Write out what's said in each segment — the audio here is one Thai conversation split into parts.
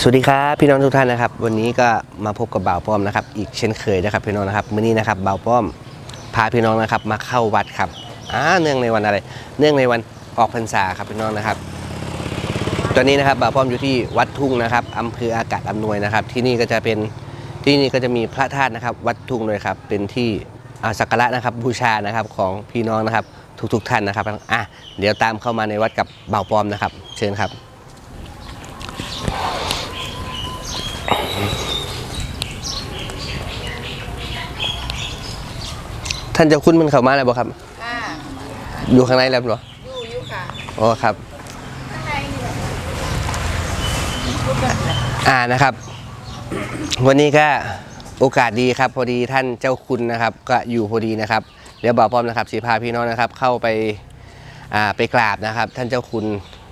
สวัสดีครับพี่น้องทุกท่านนะครับ วันนี้ก็มาพบกับบ่าวป้อมนะครับ อีกเช่นเคยนะครับพี่น้องนะครับมื้อนี้นะครับบ่าวป้อมพาพี่น้องนะครับมาเข้าวัดครับอ่าเนื่องในวันอะไร เนื่องในวันออกพรรษาครับพี่น้องนะครับ ตอนนี้นะครับบ่าวป้อมอยู่ที่วัดทุ่งนะครับอำเภออากาศอำนวยนะครับ ที่นี่ก็จะเป็นที่นี่ก็จะมีพระธาตุนะครับ วัดทุ่งเลยครับเป็นที่อ่าสักการะนะครับบูชานะครับของพี่น้องนะครับ ทุกๆท่านนะครับอะเดี๋ยวตามเข้ามาในวัดกับบ่าวป้อมนะครับ เชิญครับ ท่านเจ้าคุณมันเข้ามาแล้วบ่ครับ ค่ะ อยู่ข้างในแล้วเหรออยู่อยู่ค่ะอ๋อครับอ่านะครับ วันนี้ก็โอกาสดีครับ พอดีท่านเจ้าคุณนะครับ ก็อยู่พอดีนะครับ เดี๋ยวบอกป้อมนะครับสีพาพี่น้องนะครับ เข้าไปอ่าไปกราบนะครับ ท่านเจ้าคุณ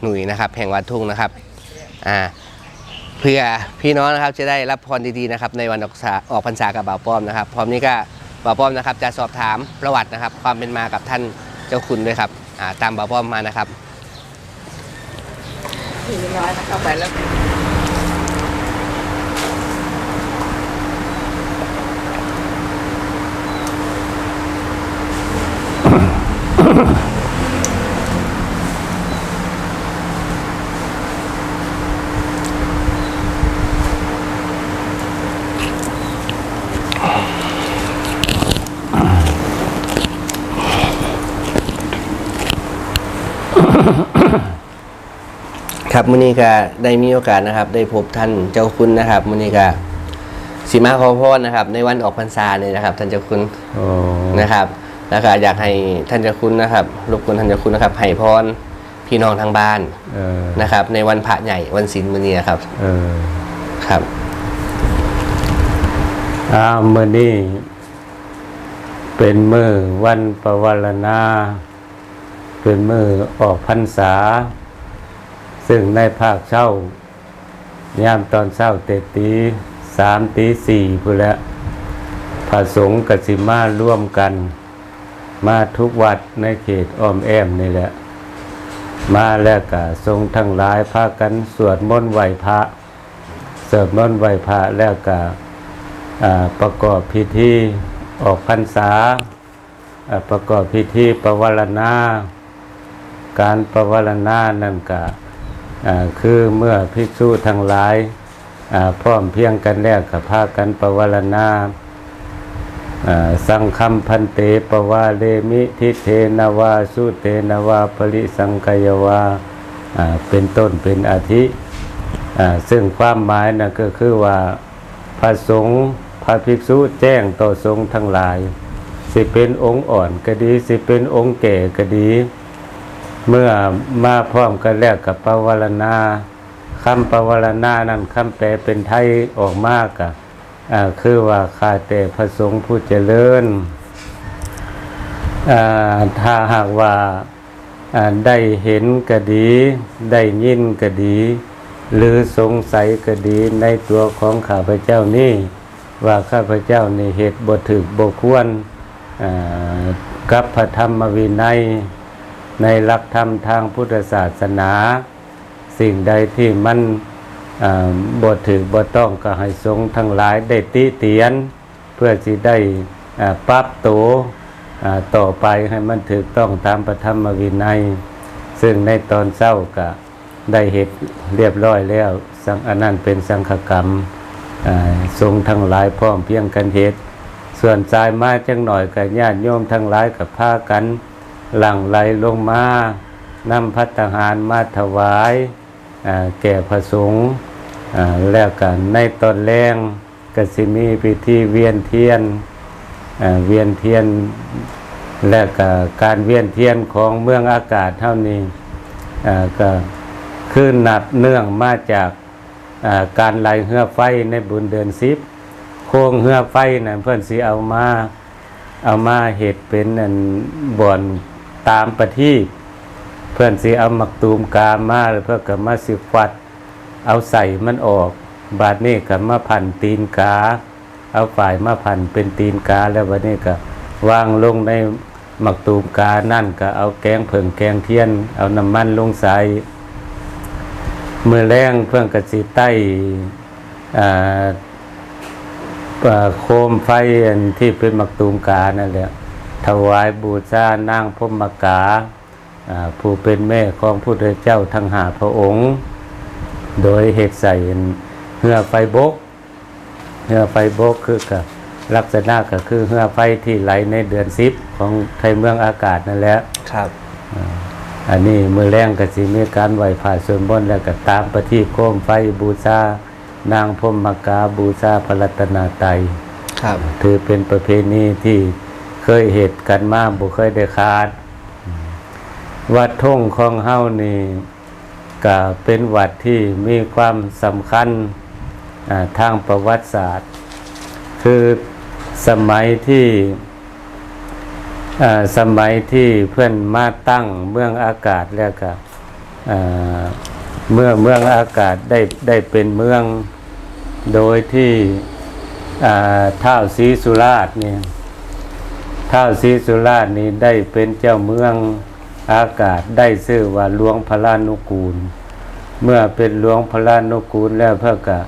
หนุ่ยนะครับ แห่งวัดทุ่งนะครับอ่าเพื่อพี่น้องนะครับจะได้รับพรดีๆนะครับในวันออกษาออกพรรษากับบ่าวป้อมนะครับ พร้อมนี้ก็บ่าวป้อมนะครับจะสอบถามประวัตินะครับ ความเป็นมากับท่านเจ้าคุณด้วยครับอ่าตามบ่าวป้อมมานะครับสี่ร้อยนะเข้าไปแล้ว ครับมื้อนี้ก็ได้มีโอกาสนะครับ ได้พบท่านเจ้าคุณนะครับมื้อนี้ก็สีมาขอพรนะครับ ในวันออกพรรษาเลยนะครับ ท่านเจ้าคุณโอ้นะครับแล้วก็อยากให้ท่านเจ้าคุณนะครับรบกวนท่านเจ้าคุณนะครับให้พรพี่น้องทางบ้านเออนะครับ ในวันพระใหญ่วันศีลมื้อนี้ครับ เออครับอ้าวมื่อนี้เป็นมือวันปวารณา เป็นมือออกพรรษา ซึ่งในภาคเช้ายามตอนเช้าเตตีสามตีสี่พูนแล้วพระสงฆ์กสิมาร่วมกัน มาทุกวัดในเขตอ้อมแอมนี่แหละ มาแล้วก็ทรงทั้งหลายพากันสวดมนต์ไหวพระสวดมนต์ไหวพระแล้วก็ประกอบพิธีออกพรรษา ประกอบพิธีประวารณา การประวารณานั่นก็อ่า คือเมื่อภิกษุทั้งหลายพร้อมเพียงกันแล้วก็พากันปวารณาสังคัมพันเตปวาเลมิทิเทนวาสุเตนวาปริสังกายวาเป็นต้นเป็นอาทิซึ่งความหมายนะก็คือว่าพระสงฆ์พระภิกษุแจ้งต่อสงฆ์ทั้งหลาย สิเป็นองค์อ่อนก็ดี สิเป็นองค์แก่ก็ดี เมื่อมาพร้อมกันแล้วกับปวารณาคำปวารณานั้นคำแปลเป็นไทยออกมากอะคือว่าข้าแต่พระสงฆ์ผู้เจริญถ้าหากว่าได้เห็นก็ดี ได้ยินก็ดี หรือสงสัยก็ดีในตัวของข้าพเจ้านี่ว่าข้าพเจ้านี่เหตุบ่ถึกบ่ควรกับพระธรรมวินัย ในหลักธรรมทางพุทธศาสนา สิ่งใดที่มันบทถือบทต้องก็ให้ทรงทั้งหลายได้ติเตียน เพื่อสิได้ปรับตัวต่อไปให้มันถูกต้องตามพระธรรมวินัย ซึ่งในตอนเศร้าก็ได้เหตุเรียบร้อยแล้วสังอันนั้นเป็นสังฆกรรมทรงทั้งหลายพร้อมเพียงกันเหตุส่วนสายมาจังหน่อยกับญาติโยมทั้งหลายกับพากัน หลั่งไหลลงมานำพัตตาหารมาถวายแก่พระสงฆ์แล้วกันในตอนแรงก็สิมีพิธีเวียนเทียนเวียนเทียนและก็การเวียนเทียนของเมืองอากาศเท่านี้ก็คือนับเนื่องมาจากการไหลเหือไฟในบุญเดือนสิบโค้งเหือไฟนั่นเพื่อนสิเอามาเอามาเห็ดเป็นบ่อน ตามประทีปเพื่อนสิเอามักตูมกามาแล้วเพื่อกับมาสิฟัด เอาใส่มันออก บาดนี้กับมาพันตีนกา เอาฝ่ายมาพันเป็นตีนกาแล้ววันนี้ก็วางลงในหมักตูมกานั่นก็เอาแกงเผิงแกงเทียน เอาน้ำมันลงใส่มือแรงเพื่อนกสิใต้อ่าโคมไฟที่เป็นหมักตูมกานั่นแหละ ถวายบูชานางพมกาอ่าผู้เป็นแม่ของผู้เจ้าทั้งหาพระองค์ โดยเหตุใส่เหือไฟบกเหือไฟบกคือกับลักษณะก็คือเหือไฟที่ไหลในเดือนสิบของไทยเมืองอากาศนั่นแหละครับอันนี้มือแรงก็สิมีการไหวผ่าส่วนบนแล้วก็ตามไปที่โคมไฟบูชานางพรหมกาบูชาพระรัตนาไตรัยครับ ถือเป็นประเพณีที่ เคยเหตุกันมาบ่เคยได้ขาด วัดท่งของเฮานี่ก็เป็นวัดที่มีความสำคัญอ่าทางประวัติศาสตร์ คือสมัยที่อ่าสมัยที่เพื่อนมาตั้งเมืองอากาศแล้วก็อ่าเมื่อเมืองอากาศได้ได้เป็นเมืองโดยที่อ่าท้าวศรีสุราษฎร์เนี่ย ท้าวศรีสุราษฎร์นี่ได้เป็นเจ้าเมืองอากาศได้ชื่อว่าหลวงพระลานุกูล เมื่อเป็นหลวงพระลานุกูลแล้วเพื่อก็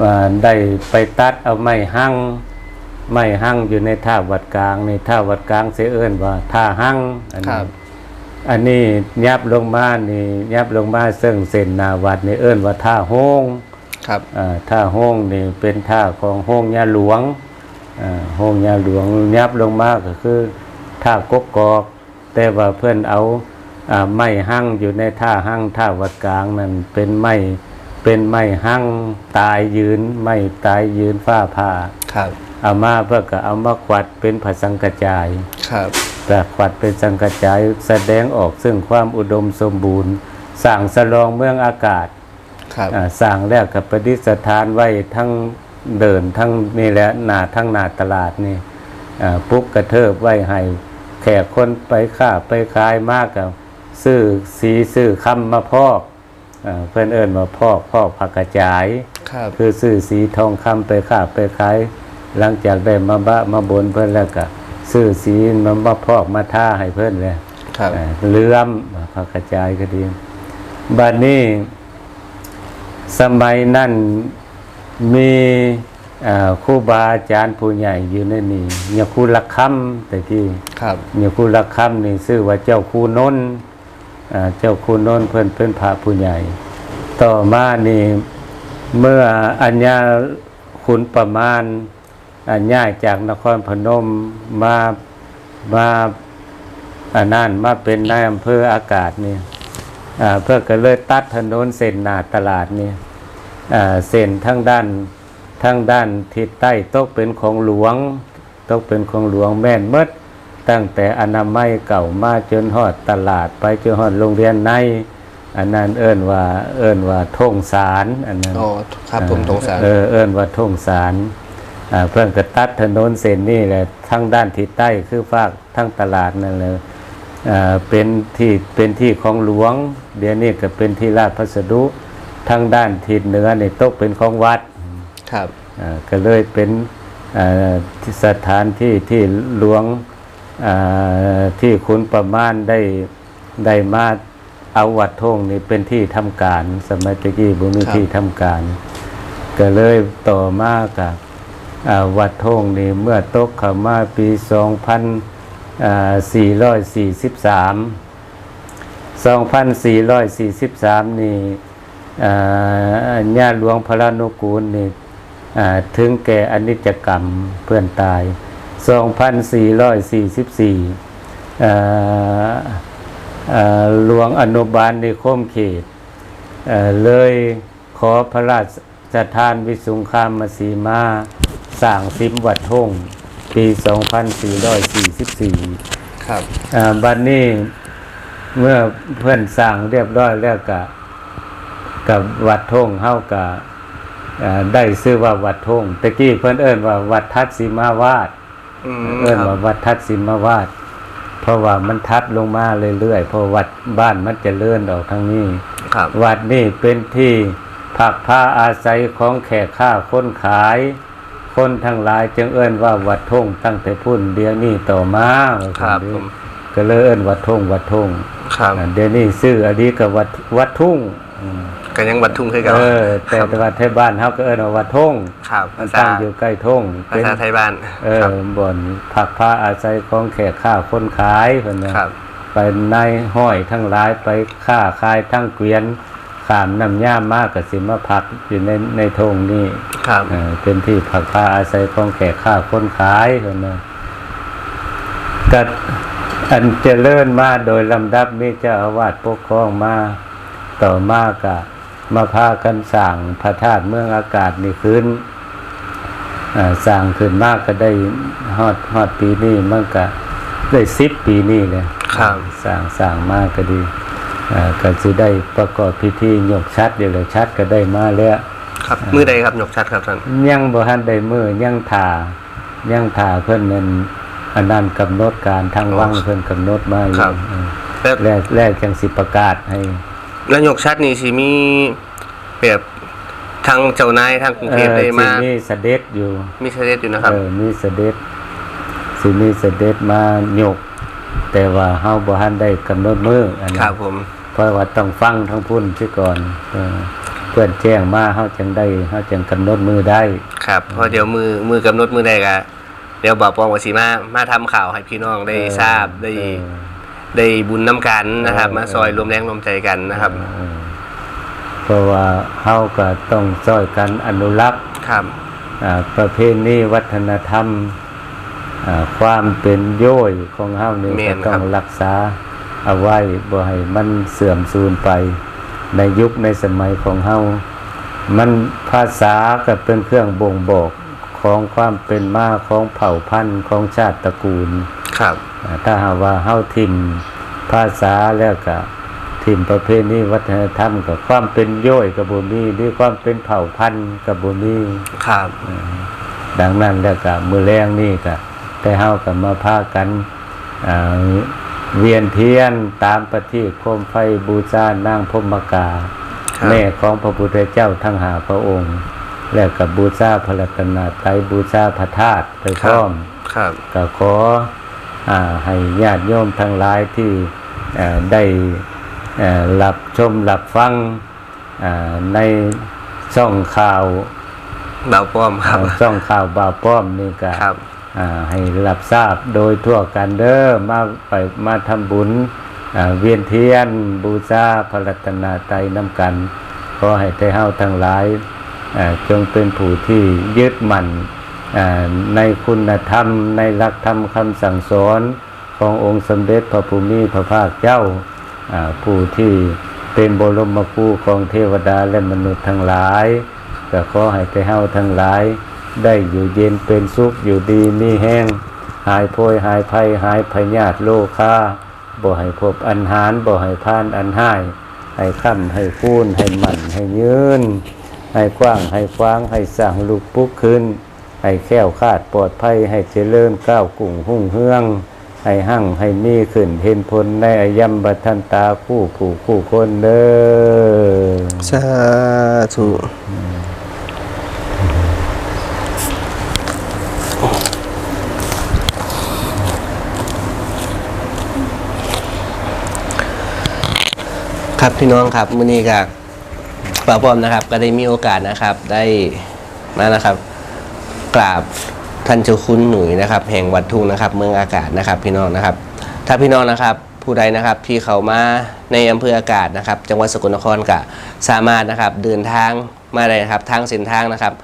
ว่าได้ไปตัดเอาไม้หั่งไม้หั่งอยู่ในท่าวัดกลางในท่าวัดกลางเสเอิ้นว่าท่าหั่งอันคนี้รับอันนี้ยับลงมานี่ยับลงมาซึ่งเส้นหนาวัดนี่เอิ้นว่าท่าโฮงครับอ่าท่าโฮงนี่เป็นท่าของโฮงยาหลวง อ่าโฮงยาหลวงยับลงมาก็คือท่ากกกอกแต่ว่าเพื่อนเอาอ่าไม้หั่งอยู่ในท่าหั่งท่าวัดกลางนั่นเป็นไม้เป็นไม้หั่งตายยืนไม้ตายยืนฟ้าผ่าครับเอามาเพื่อก็เอามาควัดเป็นผสังกระจายครับแต่ขวัดเป็นสังกระจายแสดงออกซึ่งความอุดมสมบูรณ์สร้างสลองเมืองอากาศครับอ่าสร้างแล้วกับประดิษฐานไว้ทั้ง เดินทั้งนี่แหละหนาทั้งหนาตลาดนี่อ่าปุ๊บกระเทิบไว้ให้แขกคนไปค้าไปขายมากกับซื้อสีซื้อคำมาพอกอ่าเพื่อนเอิญมาพอกพอกผักกระจายครับคือซื้อสีทองคำไปค้าไปขายหลังจากได้มาบะมาบนเพื่อนแล้วก็ซื้อสีมามาพอกมาท่าให้เพื่อนเลยครับเอ่อเลื่อมผักกระจายก็ดีบัดนี้สมัยนั้น มีเอ่อครูบาอาจารย์ผู้ใหญ่อยู่ในนี้เนี่ยครูลักคำแต่ที่ครับเนี่ยครูลักคำนี่ชื่อว่าเจ้าครูนนท์อ่าเจ้าครูนนท์เพิ่นเป็นพระผู้ใหญ่ ต่อมานี่เมื่ออัญญาขุนประมาณอัญญาจากนครพนมมามาอันนั้นมาเป็นนายอำเภออากาศนี่อ่าเพื่อก็เลยตัดถนนเส้นหน้าตลาดนี่อ่า เส้นทั้งด้านทั้งด้านทิศใต้ตกเป็นของหลวงตกเป็นของหลวงแม่นเมดตั้งแต่อนามัยเก่ามาจนฮอดตลาดไปจนฮอดโรงเรียนในอันนั้นเอิ้นว่าเอิ้นว่าท่งสารอันนั้นอ๋อครับผมสงสารเออเอิ้นว่าท่งสารอ่าเพื่อนก็ตัดถนนเส้นนี้แหละทั้งด้านทิศใต้คือฝากทั้งตลาดนั่นเลยอ่าเป็นที่เป็นที่ของหลวง เดี๋ยวนี้ก็เป็นที่ราชพัสดุ ทั้งด้านทิศเหนือในตกเป็นของวัดครับอ่าก็เลยเป็นอ่าที่สถานที่ที่หลวงอ่าที่คุณประมาณได้ได้มาเอาวัดทงนี่เป็นที่ทำการ สมัยตะกี้บุมีครับที่ทำการ ก็เลยต่อมากับอ่าวัดทงนี่เมื่อตกเข้ามาปี 2443 2443 นี่อ่า ญาติหลวงพระรานุกูลนี่อ่าถึงแก่อนิจกรรมเพื่อนตาย 2444อ่าอ่าหลวงอนุบาลในโคมเขตเอ่อเลยขอพระราชทานวิสุงคามสีมาสร้างซิมวัดทงปี 2444 ครับอ่าบัดนนี้เมื่อเพื่อนสร้างเรียบร้อยแล้วก็ กับวัดทงเฮากับได้ซื้อว่าวัดทงตะกี้เพื่อนเอิ้นว่าวัดทัดสีมาวาดอืมเอิ้นครัว่าบวัดทัดสีมาวาด เพราะว่ามันทัดลงมาเรื่อยๆเพราะวัดบ้านมันจะเลื่อนออกทางนี้ครับวัดนี่เป็นที่ผักผ้าอาศัยของแขกข้าคนขาย คนทั้งหลายจึงเอิ้นว่าวัดทงตั้งแต่พุ่นเดียวนี้ต่อมาครับผมก็เลยเอิ้นวัดทงวัดทงครับอ่าเดี๋ยวนี้ซื้ออันนี้กับวัดวัดทุ่งอืม ก็ยังวัดทุ่งคือเกันเออแต่ว่าที่บ้านเฮาก็เอิ้นว่าวัดทงครับมันภาตั้ษางอยู่ใกล้ทงภาษาไทยบ้าน เอคอรับบ่อนผักผ้าอาศัยของแขกข้าคนขายเพิ่นน่ะครับไปในห้อยทั้งหลายไปค้าขายทั้งเกวียนขามน้ำย่ามมากกับสิมาพักอยู่ในในทงนี่ครับเอ่อเป็นที่ผักผ้าอาศัยของแขกข้าคนขายเห็นไหมกัดอันเจริญมาโดยลำดับมีเจ้าอาวาสปกครองมาต่อมากะ มาพากันสั่งพระธาตุเมืองอากาศนี่ขึ้นอ่าสั่งขึ้นมากก็ได้ฮอดฮอดปีนี้มันก็ได้สิบปีนี้เลยครับสร้างสร้างมากก็ดีอ่าก็จะได้ประกอบพิธียกชัดเดี๋ยวเลยชัดก็ได้มาแล้วครับมือใดครับยกชัดครับท่านยังบ่ทันได้มือยังถ่ายังถ่าเพิ่นนั่นอันนั้นกำหนดการทางวังเพิ่นกำหนดมาอยู่เออแล้วแรกแรกจังสิประกาศให้ แล้วยกชัดนี่สิมีแบบทางเจ้านายทางกรุงเอเทพอได้สิมา มีเสด็จอยู่ มีเสด็จอยู่นะครับ เออ มีเสด็จสิมีเสด็จมายก แต่ว่าเฮาบ่ทันได้กำหนดมืออันคนั้รันบผม เพราะว่าต้องฟังทั้งพุ่นซิก่อนเออเพื่อนแจ้งมาเฮาจังได้เฮาจังกำหนดมือได้ ครับเพราะเดี๋ยวมือมือกำหนดมือใดกะเดี๋ยวบอกปองวสีมามาทำข่าวให้พี่น้องได้เออทราบได้เออ ได้บุญน้ำกันนะครับเออมาซอยรวมแรงรวมใจกันนะครับเออเพราะว่าเฮาก็ต้องช่วยกันอนุรักษ์ครับอ่าประเพณีวัฒนธรรมอ่าความเป็นโย่อยของเฮานี่แม่ก็นต้อครังบรักษาเอาไว้บ่ให้มันเสื่อมสูญไป ในยุคในสมัยของเฮามันภาษาก็เป็นเครื่องบ่งบอกของความเป็นมาของเผ่าพันธุ์ของชาติตระกูล ครับอ่าถ้าหากว่าเฮาทิมภาษาแล้วก็ทิมประเพณีวัฒนธรรมกับความเป็นโย่อยกับบ่มีหรือความเป็นเผ่าพันธุ์กับบ่มีครับ ดังนั้นแล้วก็มือแรงนี่ก็ได้เฮากับมาพากันอ่าเวียนเทียนตามปฏิโคมไฟบูชา นางพมกาครับแม่ของพระพุทธเจ้าทั้งหาพระองค์ และกับบูชาพระรัตนตรัยบูชาพระธาตุไปพร้อมครับก็ขออา ให้ญาติโยมทั้งหลายที่เอ่อได้เอ่อรับชมรับฟังอ่าในช่องข่าวเบาป้อมครับเอ่อช่องข่าวบ่าวป้อมนี่ก็ครับอ่าให้รับทราบโดยทั่วกันเด้อมาไปมาทำบุญอ่าเวียนเทียนบูชาพระรัตนตรัยน้ำกันขอให้ได้เฮาทั้งหลายอ่าจงเป็นผู้ที่ยึดมั่นอ่า ในคุณธรรม ในหลักธรรมคำสั่งสอนขององค์สมเด็จพระภูมิพระภาคเจ้าผู้ที่เป็นบรมครูของเทวดาและมนุษย์ทั้งหลายก็ขอให้ได้เฮาทั้งหลาย ได้อยู่เย็นเป็นสุขอยู่ดีมีแห้ง หายโพยหายภัยหายพยาธิโลคาบ่ให้พบอันหารบ่ให้พานอันหาย ให้ค่ำให้คูนให้มันให้ยืน ให้กว้างให้ฟางให้สร้างลูกปุ๊กขึ้น ให้แค้วคาดปลอดภัยให้เจริญก้าวกุ้งหุ่งเฮือง ให้หั่งให้มีขึ้นเห็นผลในอายัมบัทันตาคู่ผู้คู่คนเด้อสาธุครับพี่น้องครับมื้อนี้ก็ป้าป้อมนะครับ ก็ได้มีโอกาสนะครับ ได้มานะครับ กราบท่านเจ้าคุณหนุ่ยนะครับแห่งวัดทุ่งนะครับเมืองอากาศนะครับ พี่น้องนะครับ ถ้าพี่น้องนะครับผู้ใดนะครับที่เขามาในอำเภออากาศนะครับ จังหวัดสกลนครก็สามารถนะครับเดินทางมาได้นะครับทางเส้นทางนะครับ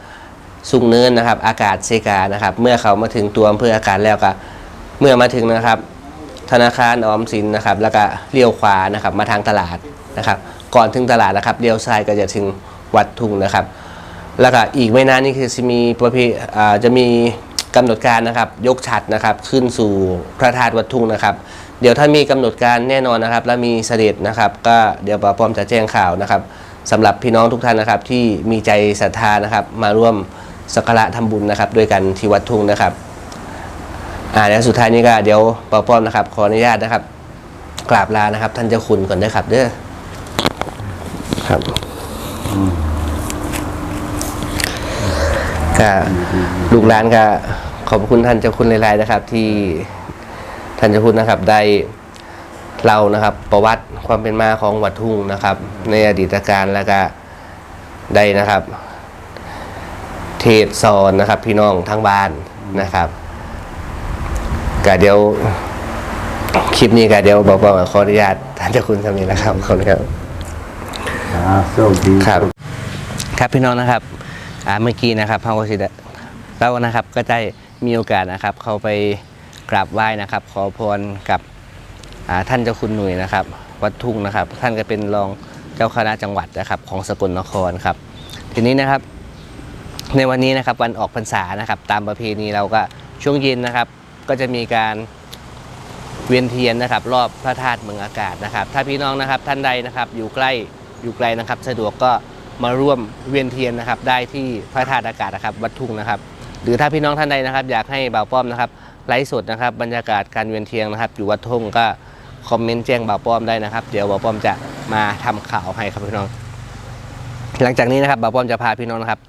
สุงเนินนะครับ อากาศเซกานะครับ เมื่อเขามาถึงตัวอำเภออากาศแล้วก็เมื่อมาถึงนะครับ ธนาคารออมสินนะครับ แล้วก็เลี้ยวขวานะครับมาทางตลาดนะครับ ก่อนถึงตลาดนะครับเลี้ยวซ้ายก็จะถึงวัดทุ่งนะครับ แล้วก็อีกไม่นานนี่คือจะมีประเพจะมีกำหนดการนะครับ ยกฉัดนะครับ ขึ้นสู่พระธาตุวัดทุ่งนะครับ เดี๋ยวถ้ามีกำหนดการแน่นอนนะครับ และมีเสด็จนะครับ ก็เดี๋ยวป้าป้อมจะแจ้งข่าวนะครับสำหรับพี่น้องทุกท่านนะครับ ที่มีใจศรัทธานะครับ มาร่วมสักการะทำบุญนะครับด้วยกันที่วัดทุ่งนะครับอ่าแล้วสุดท้ายนี้ก็เดี๋ยวป้าป้อมนะครับ ขออนุญาตนะครับกราบลานะครับ ท่านเจ้าคุณก่อนด้ครับเด้อครับ ก็ลูกหลานก็ขอบคุณท่านเจ้าคุณหลายๆนะครับ ที่ท่านเจ้าคุณนะครับได้เรานะครับ ประวัติความเป็นมาของวัดทุ่งนะครับ ในอดีตการแล้วก็ได้นะครับ เทศสอนนะครับ พี่น้องทั้งบ้านนะครับก็เดี๋ยวคลิปนี้ก็เดี๋ยวบอกว่าขออนุญาตท่านเจ้าคุณสามีแล้วครับขอบคุณครับอ่าโชคดีครับ ครับพี่น้องนะครับ อ่าเมื่อกี้นะครับพระวชิเรานะครับก็ได้มีโอกาสนะครับ เข้าไปกราบไหว้นะครับ ขอพรกับท่านเจ้าคุณหนุ่ยนะครับ วัดทุ่งนะครับ ท่านก็เป็นรองเจ้าคณะจังหวัดนะครับ ของสกลนครครับ ทีนี้นะครับ ในวันนี้นะครับวันออกพรรษานะครับ ตามประเพณีเราก็ช่วงเย็นนะครับ ก็จะมีการเวียนเทียนนะครับ รอบพระธาตุเมืองอากาศนะครับ ถ้าพี่น้องนะครับท่านใดนะครับ อยู่ใกล้อยู่ไกลนะครับ สะดวกก็ มาร่วมเวียนเทียนนะครับ ได้ที่พระธาตุอากาศนะครับ วัดทุ่งนะครับ หรือถ้าพี่น้องท่านใดนะครับ อยากให้บ่าวป้อมนะครับไลฟ์สดนะครับ บรรยากาศการเวียนเทียนนะครับ อยู่วัดทุ่งก็คอมเมนต์แจ้งบ่าวป้อมได้นะครับ เดี๋ยวบ่าวป้อมจะมาทำข่าวให้ครับพี่น้อง หลังจากนี้นะครับบ่าวป้อมจะพาพี่น้องนะครับ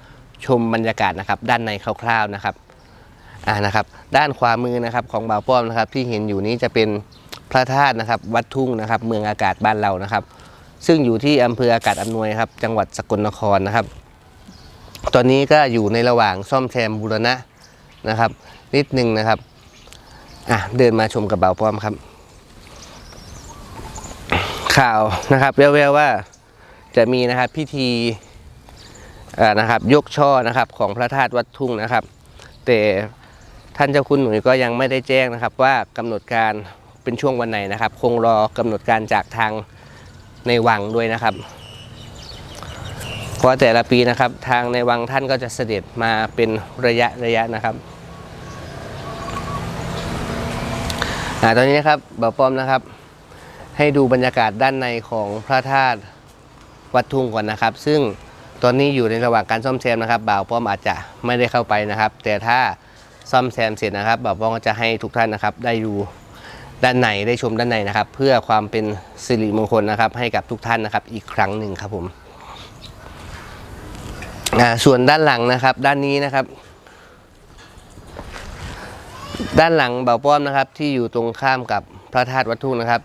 ชมบรรยากาศนะครับ ด้านในคร่าวๆนะครับอ่านะครับ ด้านขวามือนะครับของบ่าวป้อมนะครับ ที่เห็นอยู่นี้จะเป็นพระธาตุนะครับ วัดทุ่งนะครับ เมืองอากาศบ้านเรานะครับ ซึ่งอยู่ที่อำเภออากาศอำนวยครับ จังหวัดสกลนครนะครับ ตอนนี้ก็อยู่ในระหว่างซ่อมแซมบูรณะนะครับ นิดนึงนะครับอะเดินมาชมกับบ่าวป้อมครับ ข่าวนะครับ แววๆว่าจะมีนะครับพิธีอ่านะครับยกช่อนะครับของพระธาตุวัดทุ่งนะครับ แต่ท่านเจ้าคุณหนุ่ยก็ยังไม่ได้แจ้งนะครับ ว่ากำหนดการเป็นช่วงวันไหนนะครับ คงรอกำหนดการจากทาง ในวังด้วยนะครับ เพราะแต่ละปีนะครับ ทางในวังท่านก็จะเสด็จมาเป็นระยะระยะนะครับอตอนนี้นะครับบ่าวป้อมนะครับ ให้ดูบรรยากาศด้านในของพระธาตุวัดทุ่งก่อนนะครับ ซึ่งตอนนี้อยู่ในระหว่างการซ่อมแซมนะครับ บ่าวป้อมอาจจะไม่ได้เข้าไปนะครับ แต่ถ้าซ่อมแซมเสร็จนะครับบ่าวป้อมก็จะให้ทุกท่านนะครับ ได้ดู ด้านในได้ชมด้านในนะครับ เพื่อความเป็นสิริมงคลนะครับ ให้กับทุกท่านนะครับ อีกครั้งหนึ่งครับผมส่วนด้านหลังนะครับ ด้านนี้นะครับ ด้านหลังเบาป้อมนะครับ ที่อยู่ตรงข้ามกับพระธาตุวัดทุ่งนะครับ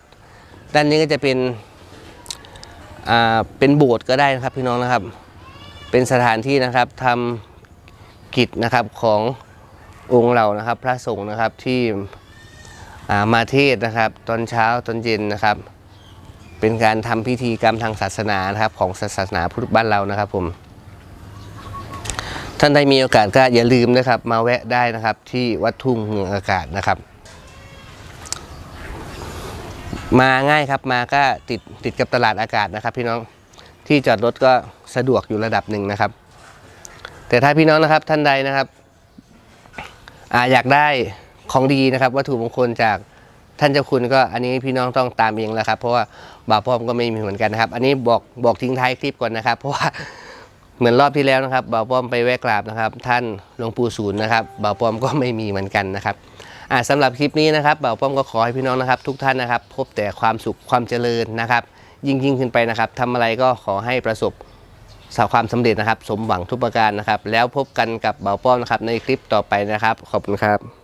ด้านนี้ก็จะเป็นอ่าเป็นโบสถ์ก็ได้นะครับพี่น้องนะครับ เป็นสถานที่นะครับทำกิจนะครับขององค์เรานะครับ พระสงฆ์นะครับที่ มาเทศนะครับ ตอนเช้าตอนเย็นนะครับ เป็นการทำพิธีกรรมทางศาสนานะครับ ของศาสนาพุทธบ้านเรานะครับผมท่านใดมีโอกาสก็อย่าลืมนะครับ มาแวะได้นะครับ ที่วัดทุ่งเมืองอากาศนะครับ มาง่ายครับมาก็ติดติดกับตลาดอากาศนะครับ พี่น้องที่จอดรถก็สะดวกอยู่ระดับหนึ่งนะครับ แต่ถ้าพี่น้องนะครับท่านใดนะครับออยากได้ ของดีนะครับ วัตถุมงคลจากท่านเจ้าคุณก็อันนี้พี่น้องต้องตามเองแล้วครับ เพราะว่าบ่าวพ่อมก็ไม่มีเหมือนกันนะครับ อันนี้บอกบอกทิ้งท้ายคลิปก่อนนะครับ เพราะว่าเหมือนรอบที่แล้วนะครับบ่าวป้อมไปแวะกราบนะครับ ท่านหลวงปู่ศูนย์นะครับบ่าวป้อมก็ไม่มีเหมือนกันนะครับอ่าสำหรับคลิปนี้นะครับบ่าวป้อมก็ขอให้พี่น้องนะครับ ทุกท่านนะครับ พบแต่ความสุขความเจริญนะครับ ยิ่งยิ่งขึ้นไปนะครับทำอะไรก็ขอให้ประสบสาความสำเร็จนะครับ สมหวังทุกประการนะครับ แล้วพบกันกับบ่าวป้อมนะครับในคลิปต่อไปนะครับ ขอบคุณครับ